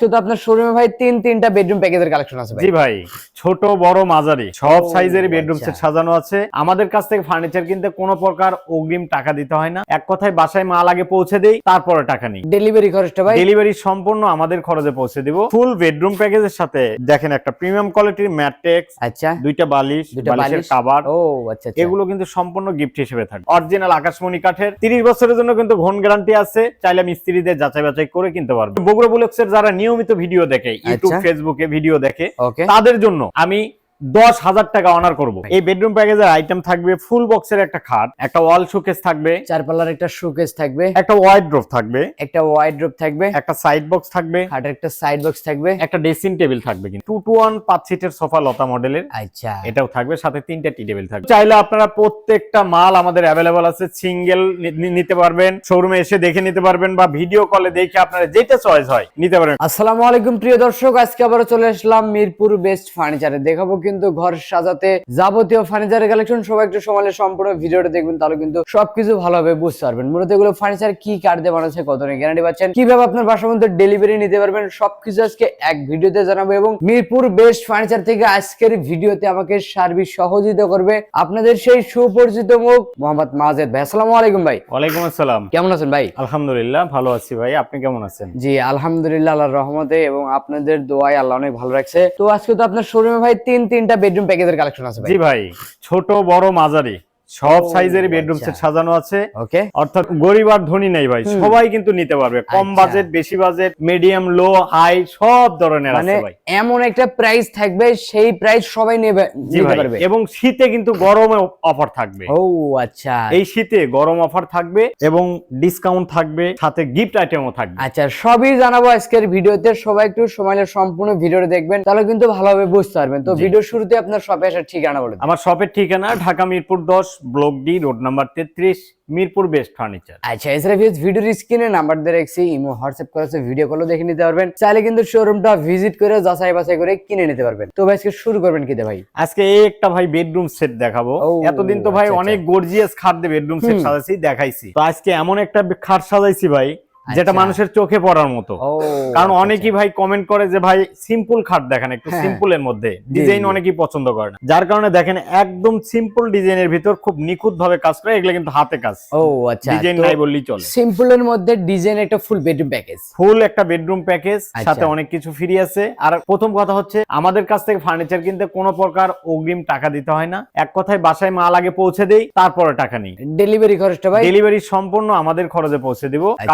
শুধু আপনার শোরুমে ভাই তিন তিনটা বেডরুম প্যাকেজের কালেকশন আছে জি ভাই ছোট বড় মাঝারি সব সাইজের বেডরুম আচ্ছা। সেট সাজানো আছে। আমাদের কাছ থেকে ফার্নিচার কিনতে কোনো প্রকার অগ্রিম টাকা দিতে হয় না। এক কথায় বাসায় মাল আগে পৌঁছে দেই তারপরে টাকা নিই। ডেলিভারি খরচটা ভাই? ডেলিভারি সম্পূর্ণ আমাদের খরচে পৌঁছে দিব। ফুল বেডরুম প্যাকেজের সাথে দেখেন একটা প্রিমিয়াম কোয়ালিটির ম্যাট্রেক্স আচ্ছা। দুইটা বালিশ বালিশের বালিশ। কাবার ও আচ্ছা আচ্ছা। এগুলো কিন্তু সম্পূর্ণ গিফট হিসেবে থাকে। অরিজিনাল আকাশমণি কাঠের। তিরিশ বছরের জন্য কিন্তু ঘন গ্যারান্টি আছে। চাইলে মিস্ত্রিদের যাচাই বাছাই করে কিনতে পারবে বগুড়া বুলেক্সের যারা নিয়মিত ভিডিও দেখে ইউটিউব আচ্ছা। ফেসবুকে ভিডিও দেখে তাদের জন্য আমি দশ হাজার টাকা অনার করব। এই বেডরুম প্যাকেজের আইটেম থাকবে ফুল বক্সের একটা খাট একটা ওয়াল শোকেস থাকবে চার পাল্লার একটা শোকেস থাকবে। একটা ওয়াইড ড্রপ থাকবে একটা ওয়াইড ড্রপ থাকবে। একটা সাইড বক্স থাকবে খাটের একটা সাইড বক্স থাকবে। একটা ড্রেসিং টেবিল থাকবে কিন্তু। টু টু ওয়ান পাঁচ সিটের সোফা লতা মডেলের আচ্ছা। এটাও থাকবে সাথে তিনটা টি টেবিল থাকবে। চাইলে আপনারা প্রত্যেকটা মাল আমাদের অ্যাভেলেবল আছে সিঙ্গেল নিতে পারবেন শোরুমে এসে দেখে নিতে পারবেন বা ভিডিও কলে দেখে আপনারা যেটা চয়েস হয় নিতে পারবেন। আসসালামু আলাইকুম প্রিয় দর্শক আজকে আবারও চলে আসলাম মিরপুর বেস্ট ফার্নিচারে দেখাবো কিন্তু ঘর সাজাতে যাবতীয় ফার্নিচারের কালেকশন সবাই একটু সময় সম্পূর্ণ ভিডিওটা দেখবেন তাহলে কিন্তু সবকিছু ভালোভাবে বুঝতে পারবেন। মূলত এগুলো ফার্নিচার কি কার্ড দিয়ে বানাচ্ছে কত গ্যারান্টি পাচ্ছেন কীভাবে আপনার বাসার মধ্যে ডেলিভারি নিতে পারবেন সবকিছু আজকে এক ভিডিওতে জানাব এবং মিরপুর বেস্ট ফার্নিচার থেকে আজকের ভিডিওতে আমাকে সার্ভিস সহযোগিতা করবে আপনাদের সেই সুপরিচিত মুখ মোহাম্মদ মাজেদ ভাই। আসসালামু আলাইকুম ভাই। ওয়ালাইকুম আসসালাম। কেমন আছেন ভাই? আলহামদুলিল্লাহ ভালো আছি ভাই। আপনি কেমন আছেন? জি আলহামদুলিল্লাহ আল্লাহর রহমতে এবং আপনাদের দোয়ায় আল্লাহ অনেক ভালো রাখছে। তো আজকে তো আপনার শোরুমে ভাই তিন তিন তিনটা বেডরুম প্যাকেজের কালেকশন আছে ভাই। জি ভাই ছোট বড় মাঝারি। সব সাইজের বেডরুম আচ্ছা। সেট সাজানো আছে। ওকে অর্থাৎ গরিব আর ধনী নেই ভাই। সবাই কিন্তু নিতে পারবে। কম আচ্ছা। বাজেট বেশি বাজেট মিডিয়াম লো হাই সব ধরনের মানে আছে ভাই। এমন একটা প্রাইস থাকবে সেই প্রাইস সবাই নেবে নিতে পারবে। এবং শীতে কিন্তু গরমে অফার থাকবে। ও আচ্ছা। এই শীতে গরম অফার থাকবে এবং ডিসকাউন্ট থাকবে সাথে গিফট আইটেমও থাকবে। আচ্ছা সবই জানাব আজকের ভিডিওতে। সবাই একটু সময় নিয়ে সম্পূর্ণ ভিডিওটা দেখবেন তাহলে কিন্তু ভালোভাবে বুঝতে পারবেন। তো ভিডিও শুরুতে আপনার শপে আসার ঠিকানা বলে আমার শপের ঠিকানা ঢাকা মিরপুর দশ ব্লক ডি রোড নাম্বার তেত্রিশ মিরপুর বেস্ট ফার্নিচার। আচ্ছা এছাড়া ভিউজ ভিডিওর স্ক্রিনে নাম্বার দিয়ে রাখছি ইমো হোয়াটসঅ্যাপ করেছে ভিডিও কলও দেখে নিতে পারবেন। চাইলে কিন্তু শোরুমটা ভিজিট করে যাচাই বাছাই করে কিনে নিতে পারবেন। তো ভাই আজকে শুরু করবেন কি ভাই? আজকে এই একটা ভাই বেডরুম সেট দেখাবো। এতদিন তো ভাই আচ্ছা, অনেক গর্জিয়াস খাট দিয়ে বেডরুম সেট সাজাইছি দেখাইছি। তো আজকে এমন একটা খাট সাজাইছি ভাই যেটা আচ্ছা। মানুষের চোখে পড়ার মতো। কারণ আচ্ছা, অনেকেই ভাই কমেন্ট করে যে ভাই সিম্পল খাট দেখেন একটু হ্যাঁ। সিম্পলের মধ্যে। ডিজাইন অনেকেই পছন্দ করে না। যার কারণে দেখেন একদম সিম্পল ডিজাইনের ভিতর খুব নিখুঁত ভাবে কাজ করে এগুলো কিন্তু হাতে কাজ। ও আচ্ছা ডিজাইন নাই বললেই চলে। সিম্পলের মধ্যে ডিজাইন একটা ফুল বেডরুম প্যাকেজ ফুল একটা বেডরুম প্যাকেজ আচ্ছা। সাথে অনেক কিছু ফ্রি আছে। আর প্রথম কথা হচ্ছে আমাদের কাছ থেকে ফার্নিচার কিনতে কোনো প্রকার অগ্রিম টাকা দিতে হয় না। এক কথায় বাসায় মাল আগে পৌঁছে দেই তারপরে টাকা নেই। ডেলিভারি খরচটা ভাই? ডেলিভারি সম্পূর্ণ আমাদের খরচে পৌঁছে দিব। আচ্ছা।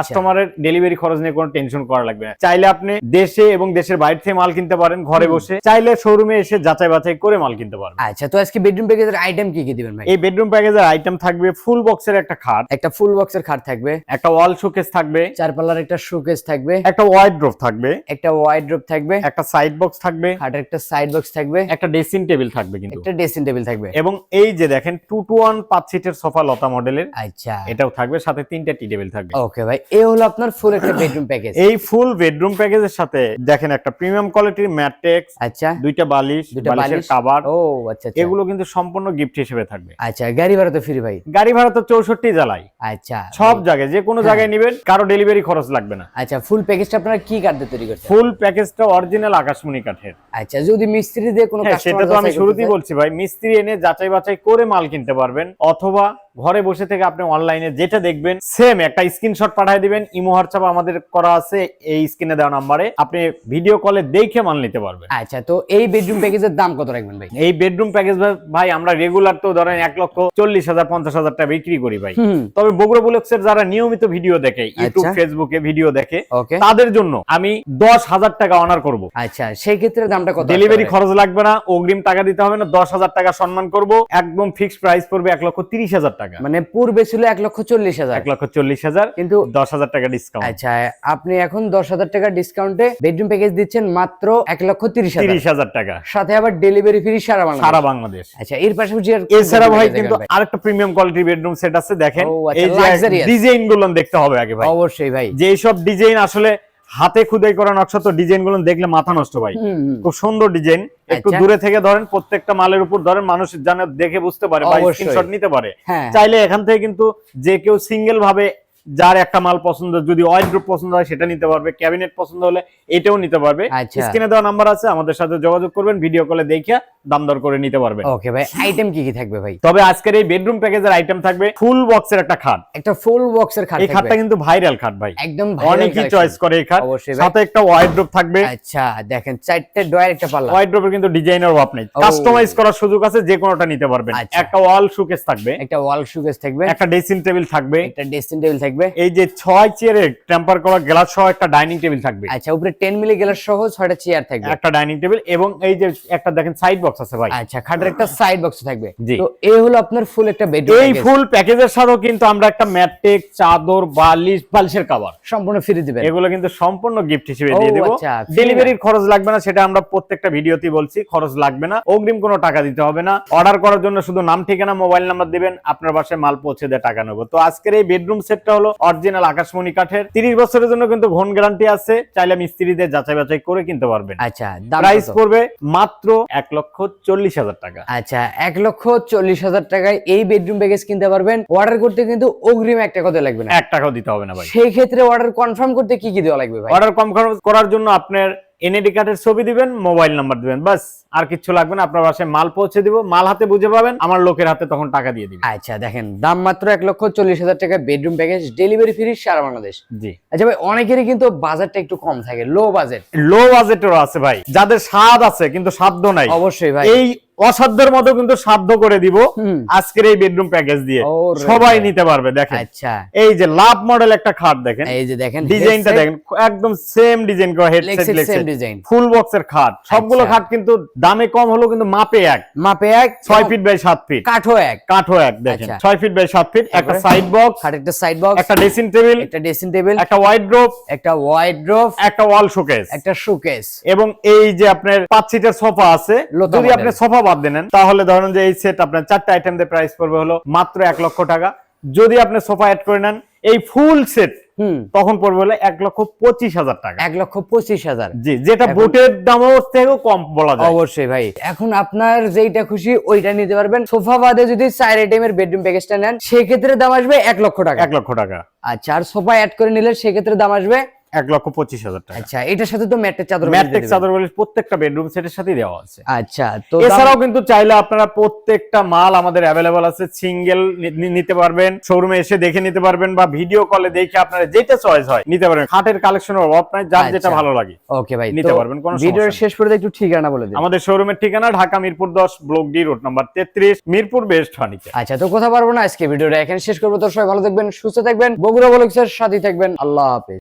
কাস্টমারের ডেলিভারি খরচ নিয়ে কোনো টেনশন করা লাগবে না। চাইলে আপনি দেশে এবং দেশের বাইরে থেকে মাল কিনতে পারেন ঘরে বসে। চাইলে শোরুমে এসে যাচাই বাছাই করে মাল কিনতে পারেন আচ্ছা তো আজকে বেডরুম প্যাকেজের আইটেম কি কি দিবেন ভাই? এই বেডরুম প্যাকেজের আইটেম থাকবে ফুল বক্সের একটা খাট। একটা ফুল বক্সের খাট থাকবে। একটা ওয়াল শোকেস থাকবে। চার পাল্লার একটা শোকেস থাকবে। একটা ওয়াইড ড্রপ থাকবে। একটা ওয়াইড ড্রপ থাকবে। একটা সাইড বক্স থাকবে। খাটের একটা সাইড বক্স থাকবে। একটা ড্রেসিং টেবিল থাকবে কিন্তু। একটা ড্রেসিং টেবিল থাকবে। এবং এই যে দেখেন টু টু ওয়ান পাঁচ সিটের সোফা লতা মডেলের আচ্ছা। এটাও থাকবে সাথে তিনটা টি টেবিল থাকবে। ওকে ভাই এই হলো আপনার ফুল একটা বেডরুম প্যাকেজ এই ফুল বেডরুম প্যাকেজের সাথে দেখেন একটা প্রিমিয়াম কোয়ালিটির ম্যাট্রেক্স আচ্ছা। দুইটা বালিশ দুইটা বালিশের বালিশ? কাবার ও আচ্ছা আচ্ছা। এগুলো কিন্তু সম্পূর্ণ গিফট হিসেবে থাকবে। আচ্ছা গাড়ি ভাড়া তো ফ্রি ভাই? গাড়ি ভাড়া তো চৌষট্টি জ্বালাই। আচ্ছা। সব জায়গায় যে কোনো হ্যাঁ। জায়গায় নিবেন কারও ডেলিভারি খরচ লাগবে না। আচ্ছা ফুল প্যাকেজটা আপনারা কি কাঠ দিয়ে তৈরি করছেন? ফুল প্যাকেজটা অরিজিনাল আকাশমণি কাঠের। আচ্ছা যদি মিস্ত্রি দিয়ে কোনো হ্যাঁ সেটা তো আমি শুরুতেই বলছি ভাই মিস্ত্রি এনে যাচাই বাছাই করে মাল কিনতে পারবেন অথবা ঘরে বসে থেকে আপনি অনলাইনে যেটা দেখবেন সেম একটা স্ক্রিনশট পাঠিয়ে দিবেন। ইমো হোয়াটসঅ্যাপ আমাদের করা আছে এই স্ক্রিনে দেওয়া নাম্বারে। আপনি ভিডিও কলে দেখে মাল নিতে পারবেন। আচ্ছা তো এই বেডরুম প্যাকেজের দাম কত রাখবেন ভাই? এই বেডরুম প্যাকেজ ভাই আমরা রেগুলার তো ধরেন এক লক্ষ চল্লিশ হাজার পঞ্চাশ হাজার টাকা বিক্রি করি ভাই। তবে বগুড়া বুলেক্সের যারা নিয়মিত ভিডিও দেখে ইউটিউব। ফেসবুকে ভিডিও দেখে তাদের জন্য আমি দশ হাজার টাকা অনার করব। আচ্ছা সেই ক্ষেত্রে দামটা কত ডেলিভারি খরচ লাগবে না অগ্রিম টাকা দিতে হবে না দশ হাজার টাকা সম্মান করব। একদম ফিক্সড প্রাইস পড়বে এক লক্ষ তিরিশ হাজার টাকা। মানে পূর্বে ছিল এক লক্ষ চল্লিশ হাজার। এক লক্ষ চল্লিশ হাজার কিন্তু দশ হাজার টাকা ডিসকাউন্ট আচ্ছা আপনি এখন দশ হাজার টাকা ডিসকাউন্টে বেডরুম প্যাকেজ দিচ্ছেন মাত্র এক লক্ষ তিরিশ তিরিশ হাজার টাকা। সাথে আবার ডেলিভারি ফ্রি সারা বাংলা সারা বাংলাদেশ। আচ্ছা এর পাশাপাশি এছাড়া ভাই কিন্তু আরেকটা প্রিমিয়াম কোয়ালিটির বেডরুম সেট আছে দেখেন। আচ্ছা, এই যে ডিজাইনগুলো দেখতে হবে আগে ভাই। অবশ্যই ভাই। যে সব ডিজাইন আসলে হাতে খুদাই করা নকশা তো ডিজাইনগুলো দেখলে মাথা নষ্ট ভাই। খুব সুন্দর ডিজাইন। একটু আচ্ছা। দূরে থেকে ধরেন প্রত্যেকটা মালের উপর ধরেন মানুষ জানে দেখে বুঝতে পারে বা স্ক্রিনশট নিতে পারে। হ্যাঁ। চাইলে এখান থেকে কিন্তু যে কেউ সিঙ্গেল ভাবে যার একটা মাল পছন্দ যদি ওয়াইড্রোপ পছন্দ হয় সেটা নিতে পারবে। ক্যাবিনেট পছন্দ হলে এটাও নিতে পারবে। আচ্ছা। স্ক্রিনে দেওয়া নাম্বার আছে আমাদের সাথে যোগাযোগ করবেন ভিডিও কলে দেখে দাম দর করে নিতে পারবেন ওকে ভাই আইটেম কি কি থাকবে ভাই? তবে আজকের এই বেডরুম প্যাকেজের আইটেম থাকবে ফুল বক্সের একটা খাট। একটা ফুল বক্সের খাট এই খাটটা কিন্তু ভাইরাল খাট ভাই। একদম অনেকেই চয়েস করে এই খাট। সাথে একটা ওয়াইড্রোপ থাকবে। আচ্ছা দেখেন চারটে ডয়ার একটা পাল্লা। ওয়াইড্রোপের কিন্তু ডিজাইনের অভাব নেই। কাস্টমাইজ করার সুযোগ আছে যে কোনোটা নিতে পারবেন। আচ্ছা। একটা ওয়াল শোকেস থাকবে। একটা ওয়াল সুকেস থাকবে। একটা ড্রেসিং টেবিল থাকবে। একটা ড্রেসিং টেবিল থাকবে। এই যে ছয় চেয়ারে টেম্পার করা গ্লাস সহ একটা ডাইনিং টেবিল থাকবে। আচ্ছা উপরে 10 মিলি গ্লাস সহ ছয়টা চেয়ার থাকবে। একটা ডাইনিং টেবিল এবং এই যে একটা দেখেন সাইড বক্স আছে ভাই। আচ্ছা খাটের একটা সাইড বক্স থাকবে। তো এই হলো আপনার ফুল একটা বেডরুম এই ফুল প্যাকেজের সাথেও কিন্তু আমরা একটা ম্যাট্রিক চাদর বালিশ বালিশের কাভার সম্পূর্ণ ফ্রি দিবেন। এগুলো কিন্তু সম্পূর্ণ গিফট হিসেবে দিয়ে দেবো। আচ্ছা, ডেলিভারির খরচ লাগবে না সেটা আমরা প্রত্যেকটা ভিডিওতেই বলছি খরচ লাগবে না। অগ্রিম কোনো টাকা দিতে হবে না। অর্ডার করার জন্য শুধু নাম ঠিকানা মোবাইল নাম্বার দিবেন আপনার বাসায় মাল পৌঁছে দিয়ে টাকা নেব। তো আজকের এই বেডরুম সেটটা হলো অরিজিনাল আকাশমণি কাঠের। তিরিশ বছরের জন্য কিন্তু ঘন গ্যারান্টি আছে। চাইলে মিস্ত্রিদের যাচাই বাছাই করে কিনতে পারবেন। আচ্ছা প্রাইস পড়বে মাত্র এক লক্ষ চল্লিশ হাজার টাকা। আচ্ছা এক লক্ষ চল্লিশ হাজার টাকায় এই বেডরুম প্যাকেজ কিনতে পারবেন। অর্ডার করতে কিন্তু অগ্রিম এক টাকা লাগবে না? এক টাকাও দিতে হবে না ভাই। সেই ক্ষেত্রে অর্ডার কনফার্ম করতে কি কি দেওয়া লাগবে ভাই? অর্ডার কনফার্ম করার জন্য আপনার এনএডি কার্ডের ছবি দিবেন মোবাইল নাম্বার দিবেন বাস। আর কিছু লাগবে না আপনার বাসায় মাল পৌঁছে দিব মাল হাতে বুঝে পাবেন আমার লোকের হাতে তখন টাকা দিয়ে দিবেন। আচ্ছা দেখেন দাম মাত্র এক লক্ষ চল্লিশ হাজার টাকা বেডরুম প্যাকেজ ডেলিভারি ফ্রি সারা বাংলাদেশ। জি। আচ্ছা ভাই অনেকেরই কিন্তু বাজেটটা একটু কম থাকে লো বাজেট লো বাজেটেরও আছে ভাই যাদের স্বাদ আছে কিন্তু সাধ্য নাই। অবশ্যই ভাই। এই অসাধ্যের মতো কিন্তু সাধ্য করে দিব আজকের এই বেডরুম প্যাকেজ দিয়ে। সবাই নিতে পারবে দেখেন। আচ্ছা। এই যে লাভ মডেল একটা খাট দেখেন। এই যে দেখেন ডিজাইনটা দেখেন একদম সেম ডিজাইন করা headset leg set same full বক্সের খাট। সবগুলো আচ্ছা। খাট কিন্তু দামে কম হলো কিন্তু মাপে এক। মাপে এক ছয় ফিট বাই সাত ফিট কাঠও এক। কাঠও এক দেখেন। আচ্ছা। ছয় ফিট বাই সাত ফিট একটা সাইড বক্স খাটের একটা সাইড বক্স একটা ড্রেসিং টেবিল একটা ড্রেসিং টেবিল একটা ওয়াইড ড্রপ একটা ওয়াইড ড্রপ একটা ওয়াল শোকেস একটা শোকেস এবং এই যে আপনার পাঁচ সিটের সোফা আছে যদি আপনি সোফা বাদ দেন তাহলে ধরেন যে এই সেট আপনার চারটা আইটেম দিয়ে প্রাইস পড়বে হলো মাত্র এক লক্ষ টাকা। যদি আপনি সোফা অ্যাড করে নেন এই ফুল সেট তখন পড়বে হলো এক লক্ষ পঁচিশ হাজার টাকা। এক লক্ষ পঁচিশ হাজার। জি যেটা বুটের দামও থেকেও কম বলা যায়। অবশ্যই ভাই। এখন আপনার যেইটা খুশি ওইটা নিতে পারবেন। সোফা বাদে যদি চার আইটেমের বেডরুম প্যাকেজটা নেন সেক্ষেত্রে দাম আসবে এক লক্ষ টাকা। এক লক্ষ টাকা। আচ্ছা আর সোফা অ্যাড করে নিলে সেক্ষেত্রে দাম আসবে এক লক্ষ পঁচিশ হাজার টাকা। আচ্ছা এটার সাথে তো ম্যাটের চাদর দিবেন। চাদর বালিশ প্রত্যেকটা বেডরুম সেটের সাথেই দেওয়া আছে। আচ্ছা তো এছাড়াও কিন্তু চাইলে আপনারা প্রত্যেকটা মাল আমাদের অ্যাভেলেবল আছে সিঙ্গেল নিতে পারবেন শোরুমে এসে দেখে নিতে পারবেন বা ভিডিও কলে দেখে আপনারা যেটা চয়েস হয় নিতে পারবেন। খাটের অভাব নাই যার যেটা আচ্ছা। ভালো লাগে ওকে ভাই নিতে পারবেন, কোনো ভিডিওর শেষ করে একটু ঠিকানা বলে দিন। আমাদের শোরুমের ঠিকানা ঢাকা মিরপুর দশ ব্লক ডি রোড নাম্বার তেত্রিশ মিরপুর বেস্ট ফার্নিচার। আচ্ছা তো কথা পারব না আজকে ভিডিওটা এখানে শেষ করব। তো সবাই ভালো থাকবেন সুস্থ থাকবেন বগুড়া বলক্সের সাথে থাকবেন। আল্লাহ হাফেজ।